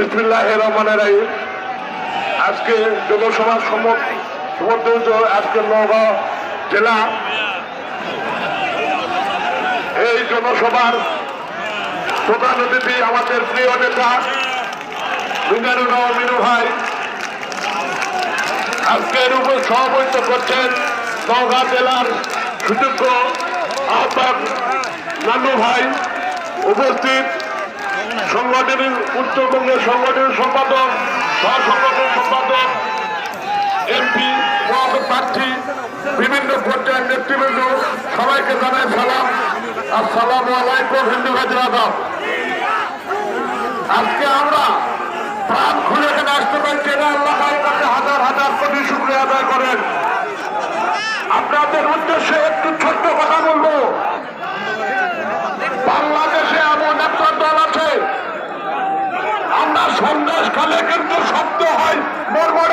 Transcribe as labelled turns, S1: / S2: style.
S1: বিসমিল্লাহ আজকে জনসভার সমর্থিত আজকে নগাঁও জেলা এই জনসভার প্রধান অতিথি আমাদের প্রিয় নেতা মিনু ভাই। আজকের উপর সভাপতিত্ব করছেন নওগাঁ জেলার সুযোগ্য আহ্বায়ক নানু ভাই। উপস্থিত সংগঠনের উত্তরবঙ্গের সংগঠনের সম্পাদক সহ সংগঠনের সম্পাদক এমপি প্রার্থী, বিভিন্ন পর্যায়ের নেতৃবৃন্দ, সবাইকে জানাই সালাম। আসসালাম আলাইকুম, হিন্দু হাজরাবাদ আজকে আমরা প্রাণ খুলে এখানে আসতে পারছি না, আল্লাহ কাছে হাজার হাজার কোটি শুক্রিয়া আদায় করেন। আপনাদের উদ্দেশ্যে একটু ছোট্ট কথা বলব। বাংলাদেশে সন্দেশ খালে কিন্তু শব্দ হয়? মরমরা